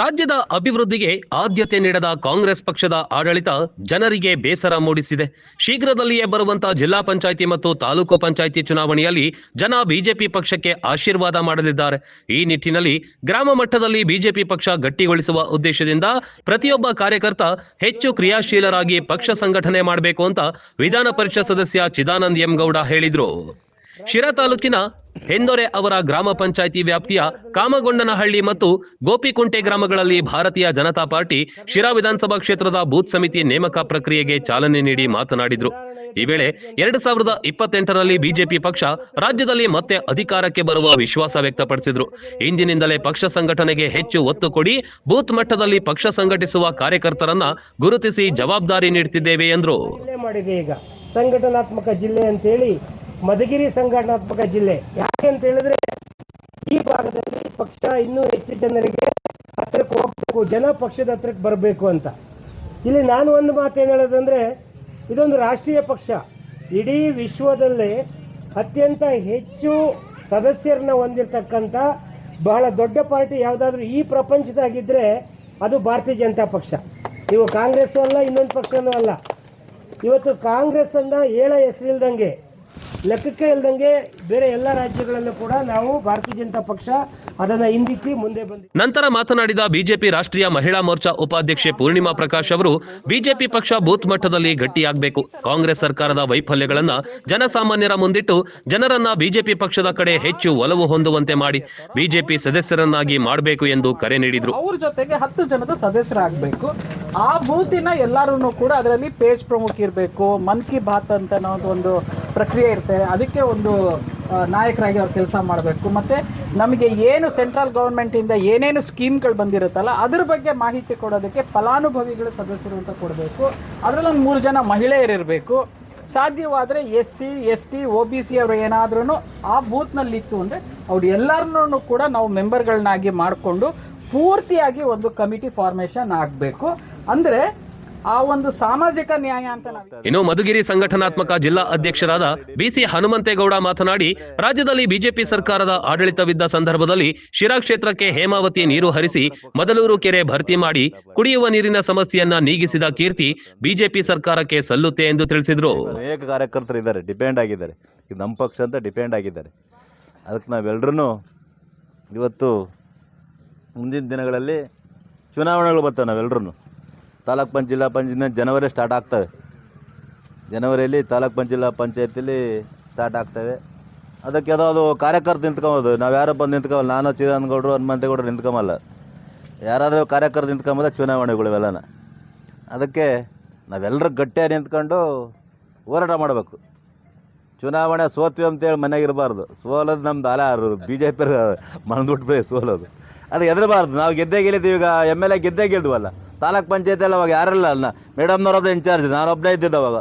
ರಾಜ್ಯದ ಅಭಿವೃದ್ಧಿಗೆ ಆದ್ಯತೆ ನೀಡದ ಕಾಂಗ್ರೆಸ್ ಪಕ್ಷದ ಆಡಳಿತ ಜನರಿಗೆ ಬೇಸರ ಮೂಡಿಸಿದೆ. ಶೀಘ್ರದಲ್ಲಿಯೇ ಬರುವಂತಹ ಜಿಲ್ಲಾ ಪಂಚಾಯಿತಿ ಮತ್ತು ತಾಲೂಕು ಪಂಚಾಯಿತಿ ಚುನಾವಣೆಯಲ್ಲಿ ಜನ ಬಿಜೆಪಿ ಪಕ್ಷಕ್ಕೆ ಆಶೀರ್ವಾದ ಮಾಡಲಿದ್ದಾರೆ. ಈ ನಿಟ್ಟಿನಲ್ಲಿ ಗ್ರಾಮ ಮಟ್ಟದಲ್ಲಿ ಬಿಜೆಪಿ ಪಕ್ಷ ಗಟ್ಟಿಗೊಳಿಸುವ ಉದ್ದೇಶದಿಂದ ಪ್ರತಿಯೊಬ್ಬ ಕಾರ್ಯಕರ್ತ ಹೆಚ್ಚು ಕ್ರಿಯಾಶೀಲರಾಗಿ ಪಕ್ಷ ಸಂಘಟನೆ ಮಾಡಬೇಕು ಅಂತ ವಿಧಾನ ಪರಿಷತ್ ಸದಸ್ಯ ಚಿದಾನಂದ್ ಎಂಗೌಡ ಹೇಳಿದ್ರು. ಶಿರಾ ತಾಲೂಕಿನ ಹೆಂದೊರೆ ಅವರ ಗ್ರಾಮ ಪಂಚಾಯಿತಿ ವ್ಯಾಪ್ತಿಯ ಕಾಮಗೊಂಡನಹಳ್ಳಿ ಮತ್ತು ಗೋಪಿಕುಂಟೆ ಗ್ರಾಮಗಳಲ್ಲಿ ಭಾರತೀಯ ಜನತಾ ಪಾರ್ಟಿ ಶಿರಾ ವಿಧಾನಸಭಾ ಕ್ಷೇತ್ರದ ಬೂತ್ ಸಮಿತಿ ನೇಮಕ ಪ್ರಕ್ರಿಯೆಗೆ ಚಾಲನೆ ನೀಡಿ ಮಾತನಾಡಿದರು. ಈ ವೇಳೆ ಎರಡ್ ಸಾವಿರದ ಇಪ್ಪತ್ತೆಂಟರಲ್ಲಿ ಬಿಜೆಪಿ ಪಕ್ಷ ರಾಜ್ಯದಲ್ಲಿ ಮತ್ತೆ ಅಧಿಕಾರಕ್ಕೆ ಬರುವ ವಿಶ್ವಾಸ ವ್ಯಕ್ತಪಡಿಸಿದ್ರು. ಇಂದಿನಿಂದಲೇ ಪಕ್ಷ ಸಂಘಟನೆಗೆ ಹೆಚ್ಚು ಒತ್ತು ಕೊಡಿ, ಬೂತ್ ಮಟ್ಟದಲ್ಲಿ ಪಕ್ಷ ಸಂಘಟಿಸುವ ಕಾರ್ಯಕರ್ತರನ್ನ ಗುರುತಿಸಿ ಜವಾಬ್ದಾರಿ ನೀಡುತ್ತಿದ್ದೇವೆ ಎಂದರು. ಸಂಘಟನಾತ್ಮಕ ಜಿಲ್ಲೆ ಅಂತೇಳಿ ಮಧುಗಿರಿ ಸಂಘಟನಾತ್ಮಕ ಜಿಲ್ಲೆ. ಯಾಕೆ ಅಂತ ಹೇಳಿದ್ರೆ, ಈ ಭಾಗದಲ್ಲಿ ಪಕ್ಷ ಇನ್ನೂ ಹೆಚ್ಚು ಜನರಿಗೆ ಹತ್ರಕ್ಕೆ ಹೋಗ್ಬೇಕು, ಜನ ಪಕ್ಷದ ಹತ್ರಕ್ಕೆ ಬರಬೇಕು ಅಂತ. ಇಲ್ಲಿ ನಾನು ಒಂದು ಮಾತು ಏನು ಹೇಳೋದಂದ್ರೆ, ಇದೊಂದು ರಾಷ್ಟ್ರೀಯ ಪಕ್ಷ. ಇಡೀ ವಿಶ್ವದಲ್ಲಿ ಅತ್ಯಂತ ಹೆಚ್ಚು ಸದಸ್ಯರನ್ನ ಹೊಂದಿರತಕ್ಕಂಥ ಬಹಳ ದೊಡ್ಡ ಪಾರ್ಟಿ ಯಾವುದಾದ್ರೂ ಈ ಪ್ರಪಂಚದಾಗಿದ್ದರೆ ಅದು ಭಾರತೀಯ ಜನತಾ ಪಕ್ಷ. ನೀವು ಕಾಂಗ್ರೆಸ್ಸು ಅಲ್ಲ, ಇನ್ನೊಂದು ಪಕ್ಷನೂ ಅಲ್ಲ. ಇವತ್ತು ಕಾಂಗ್ರೆಸ್ಸನ್ನು ಹೇಳ ಹೆಸರಿಲ್ದಂಗೆ ಲೆಕ್ಕಕ್ಕೆ ಇಲ್ಲದಂಗೆ ಬೇರೆ ಎಲ್ಲ ರಾಜ್ಯಗಳಲ್ಲೂ ಕೂಡ ನಾವು ಭಾರತೀಯ ಜನತಾ ಪಕ್ಷ ಅದನ್ನ ಹಿಂದಿಕ್ಕಿ ಮುಂದೆ ಬಂದಿದೆ ನಂತರ ಮಾತನಾಡಿದ ಬಿಜೆಪಿ ರಾಷ್ಟ್ರೀಯ ಮಹಿಳಾ ಮೋರ್ಚಾ ಉಪಾಧ್ಯಕ್ಷೆ ಪೂರ್ಣಿಮಾ ಪ್ರಕಾಶ್ ಅವರು ಬಿಜೆಪಿ ಪಕ್ಷ ಬೂತ್ ಮಟ್ಟದಲ್ಲಿ ಗಟ್ಟಿಯಾಗಬೇಕು. ಕಾಂಗ್ರೆಸ್ ಸರ್ಕಾರದ ವೈಫಲ್ಯಗಳನ್ನ ಜನಸಾಮಾನ್ಯರ ಮುಂದಿಟ್ಟು ಜನರನ್ನ ಬಿಜೆಪಿ ಪಕ್ಷದ ಕಡೆ ಹೆಚ್ಚು ಒಲವು ಹೊಂದುವಂತೆ ಮಾಡಿ ಬಿಜೆಪಿ ಸದಸ್ಯರನ್ನಾಗಿ ಮಾಡಬೇಕು ಎಂದು ಕರೆ ನೀಡಿದ್ರು. ಅವ್ರ ಜೊತೆಗೆ ಹತ್ತು ಜನದ ಸದಸ್ಯರಾಗಬೇಕು. ಆ ಬೂತಿನ ಎಲ್ಲರೂ ಕೂಡ ಅದರಲ್ಲಿ ಪೇಜ್ ಪ್ರಮುಖ ಇರಬೇಕು. ಮನ್ ಕಿ ಬಾತ್ ಅಂತ ಒಂದು ಪ್ರಕ್ರಿಯೆ ಇರುತ್ತೆ. ಅದಕ್ಕೆ ಒಂದು ನಾಯಕರಾಗಿ ಅವ್ರು ಕೆಲಸ ಮಾಡಬೇಕು. ಮತ್ತು ನಮಗೆ ಏನು ಸೆಂಟ್ರಲ್ ಗೌರ್ಮೆಂಟಿಂದ ಏನೇನು ಸ್ಕೀಮ್ಗಳು ಬಂದಿರುತ್ತಲ್ಲ, ಅದ್ರ ಬಗ್ಗೆ ಮಾಹಿತಿ ಕೊಡೋದಕ್ಕೆ ಫಲಾನುಭವಿಗಳು ಸದಸ್ಯರು ಅಂತ ಕೊಡಬೇಕು. ಅದರಲ್ಲಿ ಒಂದು ಮೂರು ಜನ ಮಹಿಳೆಯರಿರಬೇಕು ಸಾಧ್ಯವಾದರೆ S C, S T O B C ಅವರು ಏನಾದ್ರೂ ಆ ಬೂತ್ನಲ್ಲಿ ಇತ್ತು ಅಂದರೆ ಅವ್ರು ಎಲ್ಲರನ್ನೂ ಕೂಡ ನಾವು ಮೆಂಬರ್ಗಳನ್ನಾಗಿ ಮಾಡಿಕೊಂಡು ಪೂರ್ತಿಯಾಗಿ ಒಂದು ಕಮಿಟಿ ಫಾರ್ಮೇಷನ್ ಆಗಬೇಕು. ಅಂದರೆ ಆ ಒಂದು ಸಾಮಾಜಿಕ ನ್ಯಾಯ ಅಂತ ನಾವು ಇನ್ನು ಮಧುಗಿರಿ ಸಂಘಟನಾತ್ಮಕ ಜಿಲ್ಲಾ ಅಧ್ಯಕ್ಷರಾದ ಬಿಸಿ ಹನುಮಂತೇಗೌಡ ಮಾತನಾಡಿ ರಾಜ್ಯದಲ್ಲಿ ಬಿಜೆಪಿ ಸರ್ಕಾರದ ಆಡಳಿತವಿದ್ದ ಸಂದರ್ಭದಲ್ಲಿ ಶಿರಾ ಕ್ಷೇತ್ರಕ್ಕೆ ಹೇಮಾವತಿ ನೀರು ಹರಿಸಿ ಮೊದಲೂರು ಕೆರೆ ಭರ್ತಿ ಮಾಡಿ ಕುಡಿಯುವ ನೀರಿನ ಸಮಸ್ಯೆಯನ್ನ ನೀಗಿಸಿದ ಕೀರ್ತಿ ಬಿಜೆಪಿ ಸರ್ಕಾರಕ್ಕೆ ಸಲ್ಲುತ್ತೆ ಎಂದು ತಿಳಿಸಿದ್ರು. ಅನೇಕ ಕಾರ್ಯಕರ್ತರು ಇದ್ದಾರೆ ಡಿಪೆಂಡ್ ಆಗಿದ್ದಾರೆ. ಇದು ನಮ್ಮ ಪಕ್ಷ ಅಂತ ಡಿಪೆಂಡ್ ಆಗಿದ್ದಾರೆ. ಅದಕ್ಕೆ ನಾವೆಲ್ಲರೂ ಇವತ್ತು ಮುಂದಿನ ದಿನಗಳಲ್ಲಿ ಚುನಾವಣೆಗಳು ಬರ್ತವೆ ನಾವೆಲ್ಲರೂ ತಾಲೂಕ್ ಪಂಚ ಜಿಲ್ಲಾ ಪಂಚಾಯತ್ ಜನವರಿ ಸ್ಟಾರ್ಟ್ ಆಗ್ತವೆ. ಜನವರಿಯಲ್ಲಿ ತಾಲೂಕ್ ಪಂಚ ಜಿಲ್ಲಾ ಪಂಚಾಯತಿಲಿ ಸ್ಟಾರ್ಟ್ ಆಗ್ತವೆ. ಅದಕ್ಕೆ ಯಾವುದೋ ಕಾರ್ಯಕರ್ತ ನಿಂತ್ಕೊಬೋದು. ನಾವು ಯಾರೋ ಬಂದು ನಿಂತ್ಕೊಬೋದು ನಾನು ಚಿರಾನ್ಗೌಡರು ಹನುಮಂತೇಗೌಡರು ನಿಂತ್ಕೊಂಬಲ್ಲ ಯಾರಾದರೂ ಕಾರ್ಯಕರ್ತ ನಿಂತ್ಕೊಂಬಲ್ಲ ಚುನಾವಣೆಗಳು ಇವೆಲ್ಲನ. ಅದಕ್ಕೆ ನಾವೆಲ್ಲರೂ ಗಟ್ಟಿಯಾಗಿ ನಿಂತ್ಕೊಂಡು ಹೋರಾಟ ಮಾಡಬೇಕು. ಚುನಾವಣೆ ಸೋತ್ವಿ ಅಂತೇಳಿ ಮನೆಗಿರಬಾರ್ದು ಸೋಲೋದು ನಮ್ದು ಅಲ ಬಿ ಜೆ ಪಿ ಮನದುಟ್ಟು ಸೋಲೋದು. ಅದು ಹೆದರಬಾರ್ದು ನಾವು ಗೆದ್ದೇ ಗೆಲ್ಲಿದ್ದೀವಿ ಈಗ. ಎಂ ಎಲ್ ಎ ಗೆದ್ದೇ ಗೆಲ್ದ್ವಲ್ಲ. ತಾಲೂಕ್ ಪಂಚಾಯತಿಯಲ್ಲಿ ಅವಾಗ ಯಾರಿಲ್ಲ ಅಲ್ಲ? ಮೇಡಮ್ನವ್ರೊಬ್ಬನೇ ಇನ್ಚಾರ್ಜ್ ನಾನೊಬ್ಬನೇ ಇದ್ದಿದ್ದು ಅವಾಗ.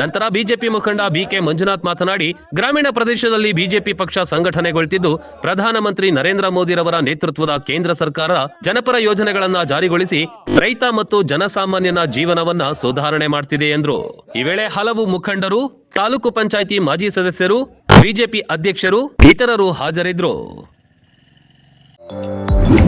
ನಂತರ ಬಿಜೆಪಿ ಮುಖಂಡ ಬಿಕೆ ಮಂಜುನಾಥ್ ಮಾತನಾಡಿ, ಗ್ರಾಮೀಣ ಪ್ರದೇಶದಲ್ಲಿ ಬಿಜೆಪಿ ಪಕ್ಷ ಸಂಘಟನೆಗೊಳ್ತಿದ್ದು, ಪ್ರಧಾನಮಂತ್ರಿ ನರೇಂದ್ರ ಮೋದಿರವರ ನೇತೃತ್ವದ ಕೇಂದ್ರ ಸರ್ಕಾರ ಜನಪರ ಯೋಜನೆಗಳನ್ನ ಜಾರಿಗೊಳಿಸಿ ರೈತ ಮತ್ತು ಜನಸಾಮಾನ್ಯನ ಜೀವನವನ್ನ ಸುಧಾರಣೆ ಮಾಡ್ತಿದೆ ಎಂದರು. ಈ ವೇಳೆ ಹಲವು ಮುಖಂಡರು, ತಾಲೂಕು ಪಂಚಾಯಿತಿ ಮಾಜಿ ಸದಸ್ಯರು, ಬಿಜೆಪಿ ಅಧ್ಯಕ್ಷರು, ಇತರರು ಹಾಜರಿದ್ರು.